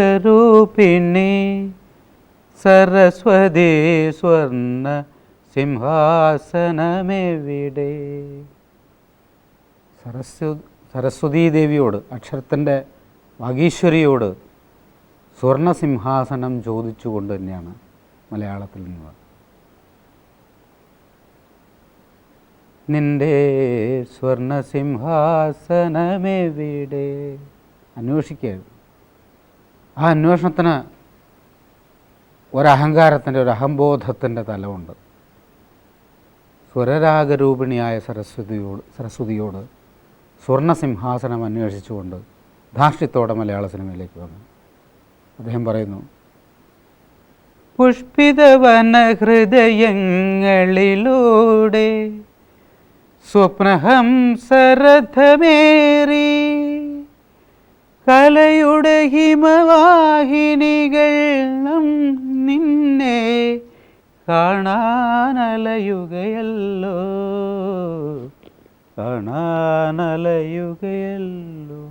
സ്വരരാഗരൂപിണി സരസ്വതി സ്വർണ സിംഹാസനമെവിടെ? സരസ്വ സരസ്വതീ ദേവിയോട് അക്ഷരത്തിന്റെ വാഗീശ്വരിയോട് സ്വർണ സിംഹാസനം ചോദിച്ചുകൊണ്ട് തന്നെയാണ് മലയാളത്തിൽ നിന്ന് നിന്റെ സ്വർണ സിംഹാസനമെവിടെ അന്വേഷിക്കരുത്. ആ അന്വേഷണത്തിന് ഒരഹങ്കാരത്തിന്റെ ഒരു അഹംബോധത്തിന്റെ തലമുണ്ട്. സ്വരരാഗരൂപിണിയായ സരസ്വതിയോട് സരസ്വതിയോട് സ്വർണസിംഹാസനം അന്വേഷിച്ചുകൊണ്ട് ധാർഷ്ട്യത്തോടെ മലയാള സിനിമയിലേക്ക് വന്നു. അദ്ദേഹം പറയുന്നു പുഷ്പിതവന ഹൃദയങ്ങളിലൂടെ സ്വപ്നഹംസരഥമേറി കലയുടെ ഹിമവാഹിനികൾ നം നിന്നെ കാണാനലയുകയല്ലോ. കാണാനലയുകയല്ലോ.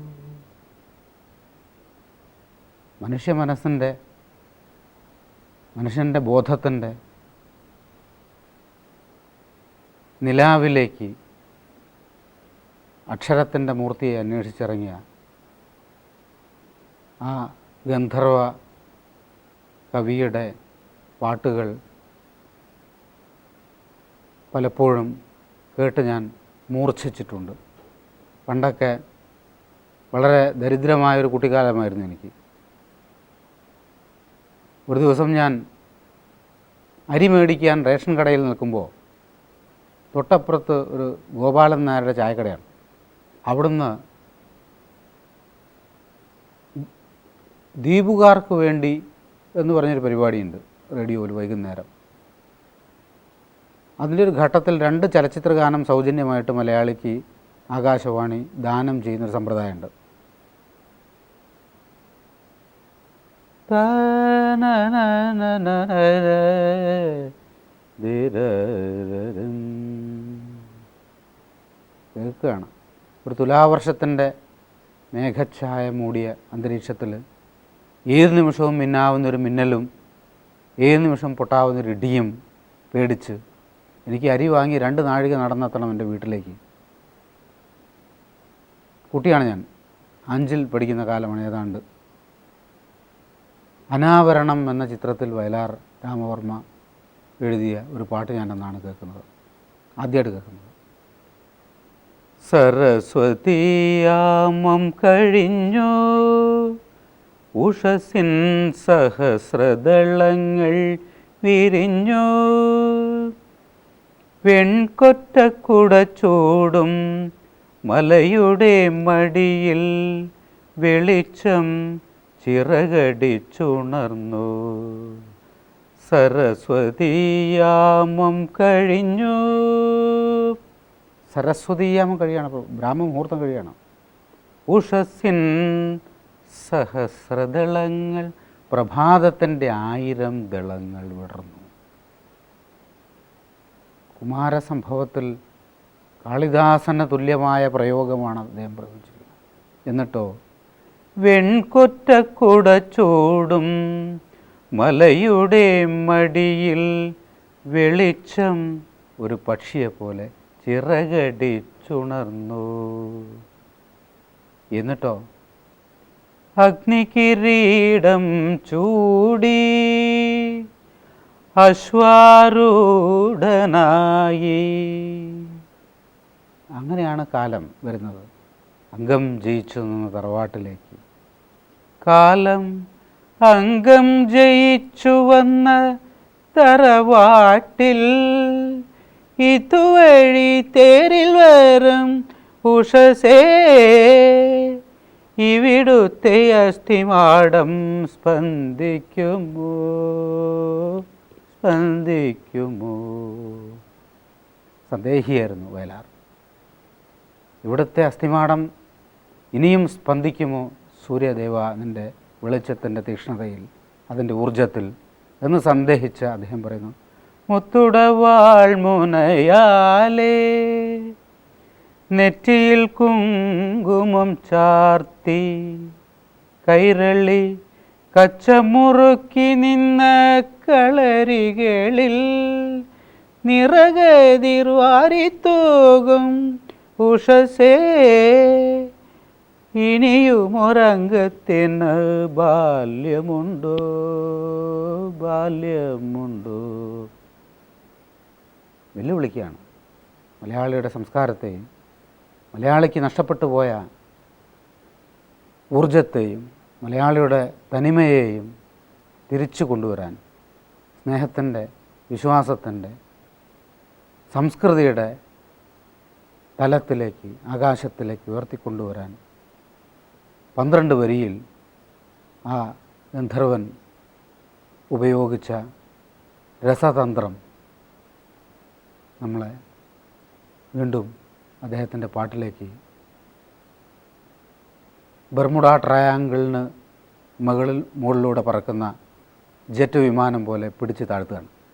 മനുഷ്യ മനസ്സിന്റെ മനുഷ്യന്റെ ബോധത്തിന്റെ നിലാവിലേക്ക് അക്ഷരത്തിന്റെ മൂർത്തിയെ അന്വേഷിച്ചിറങ്ങിയ ആ ഗന്ധർവ കവിയുടെ പാട്ടുകൾ പലപ്പോഴും കേട്ട് ഞാൻ മൂർച്ഛിച്ചിട്ടുണ്ട്. പണ്ടൊക്കെ വളരെ ദരിദ്രമായൊരു കുട്ടിക്കാലമായിരുന്നു എനിക്ക്. ഒരു ദിവസം ഞാൻ അരി മേടിക്കാൻ റേഷൻ കടയിൽ നിൽക്കുമ്പോൾ തൊട്ടപ്പുറത്ത് ഒരു ഗോപാലൻ നായരുടെ ചായക്കടയാണ്. അവിടുന്ന് ദ്വീപുകാർക്ക് വേണ്ടി എന്ന് പറഞ്ഞൊരു പരിപാടിയുണ്ട് റേഡിയോയിൽ വൈകുന്നേരം. അതിന്റെ ഒരു ഘട്ടത്തിൽ രണ്ട് ചലച്ചിത്ര ഗാനം സൗജന്യമായിട്ട് മലയാളിക്ക് ആകാശവാണി ദാനം ചെയ്യുന്നൊരു സമ്പ്രദായമുണ്ട്. കേൾക്കുകയാണ്. ഒരു തുലാവർഷത്തിന്റെ മേഘഛായ മൂടിയ അന്തരീക്ഷത്തിൽ ഏത് നിമിഷവും മിന്നാവുന്നൊരു മിന്നലും ഏത് നിമിഷം പൊട്ടാവുന്നൊരു ഇടിയും പേടിച്ച് എനിക്ക് അരി വാങ്ങി രണ്ട് നാഴിക നടന്നെത്തണം എന്റെ വീട്ടിലേക്ക്. കുട്ടിയാണ് ഞാൻ. അഞ്ചിൽ പഠിക്കുന്ന കാലമാണ് ഏതാണ്ട്. അനാവരണം എന്ന ചിത്രത്തിൽ വയലാർ രാമവർമ്മ എഴുതിയ ഒരു പാട്ട് ഞാൻ എന്നാണ് കേൾക്കുന്നത്. ആദ്യമായിട്ട് കേൾക്കുന്നത്. സരസ്വതിയാമം കഴിഞ്ഞു. ഉഷസിൻ സഹസ്രദളങ്ങൾ വിരിഞ്ഞു. വെൺകൊറ്റക്കുട ചൂടും മലയുടെ മടിയിൽ വെളിച്ചം ചിറകടിച്ചുണർന്നു. സരസ്വതിയാമം കഴിഞ്ഞു. സരസ്വതിയാമം കഴിയാണ് ബ്രാഹ്മ മുഹൂർത്തം കഴിയണം. ഉഷസ്സിൻ സഹസ്രദളങ്ങൾ പ്രഭാതത്തിന്റെ ആയിരം ദളങ്ങൾ വിടർന്നു. കുമാരസംഭവത്തിൽ കാളിദാസന് തുല്യമായ പ്രയോഗമാണ് അദ്ദേഹം പ്രയോഗിച്ചിരിക്കുന്നത് എന്നിട്ടോ വെൺകൊറ്റക്കുട ചൂടും മലയുടെ മടിയിൽ വെളിച്ചം ഒരു പക്ഷിയെപ്പോലെ ചിറകടിച്ചുണർന്നു. എന്നിട്ടോ അഗ്നികിരീടം ചൂടി അശ്വാരൂഢനായി. അങ്ങനെയാണ് കാലം വരുന്നത്. അംഗം ജയിച്ചു നിന്ന തറവാട്ടിലേക്ക്. കാലം അംഗം ജയിച്ചു വന്ന തറവാട്ടിൽ ഇതുവഴി തേരിൽ വരും ഉഷസേ ഇവിടുത്തെ അസ്ഥിമാടം സ്പന്ദിക്കുമോ? സ്പന്ദിക്കുമോ? സന്ദേഹിയായിരുന്നു വയലാർ. ഇവിടുത്തെ അസ്ഥിമാടം ഇനിയും സ്പന്ദിക്കുമോ? സൂര്യദേവ നിന്റെ വെളിച്ചത്തിന്റെ തീക്ഷ്ണതയിൽ അതിന്റെ ഊർജത്തിൽ എന്ന് സന്ദേഹിച്ച് അദ്ദേഹം പറയുന്നു മുത്തുടവാൾ മുനയാലേ നെറ്റിയിൽ കുങ്കുമം ചാർത്തി കൈരളി കച്ചമുറുക്കി നിന്ന കളരികളിൽ നിറകതിർവാരിത്തൂകും ഉഷസേ. ഇനിയുമൊരംഗത്തിന് ബാല്യമുണ്ടോ? ബാല്യമുണ്ടോ? വെല്ലുവിളിക്കുകയാണ്. മലയാളിയുടെ സംസ്കാരത്തെയും മലയാളിക്ക് നഷ്ടപ്പെട്ടു പോയ ഊർജത്തെയും മലയാളിയുടെ തനിമയെയും തിരിച്ചു കൊണ്ടുവരാൻ സ്നേഹത്തിന്റെ വിശ്വാസത്തിന്റെ സംസ്കൃതിയുടെ തലത്തിലേക്ക് ആകാശത്തിലേക്ക് ഉയർത്തിക്കൊണ്ടുവരാൻ പന്ത്രണ്ട് വരിയിൽ ആ ഗന്ധർവൻ ഉപയോഗിച്ച രസതന്ത്രം നമ്മളെ വീണ്ടും അദ്ദേഹത്തിന്റെ പാട്ടിലേക്ക് ബർമുഡ ട്രയാങ്കിളിന് മുകളിൽ മുകളിലൂടെ പറക്കുന്ന ജെറ്റ് വിമാനം പോലെ പിടിച്ച് താഴ്ത്തുകയാണ്.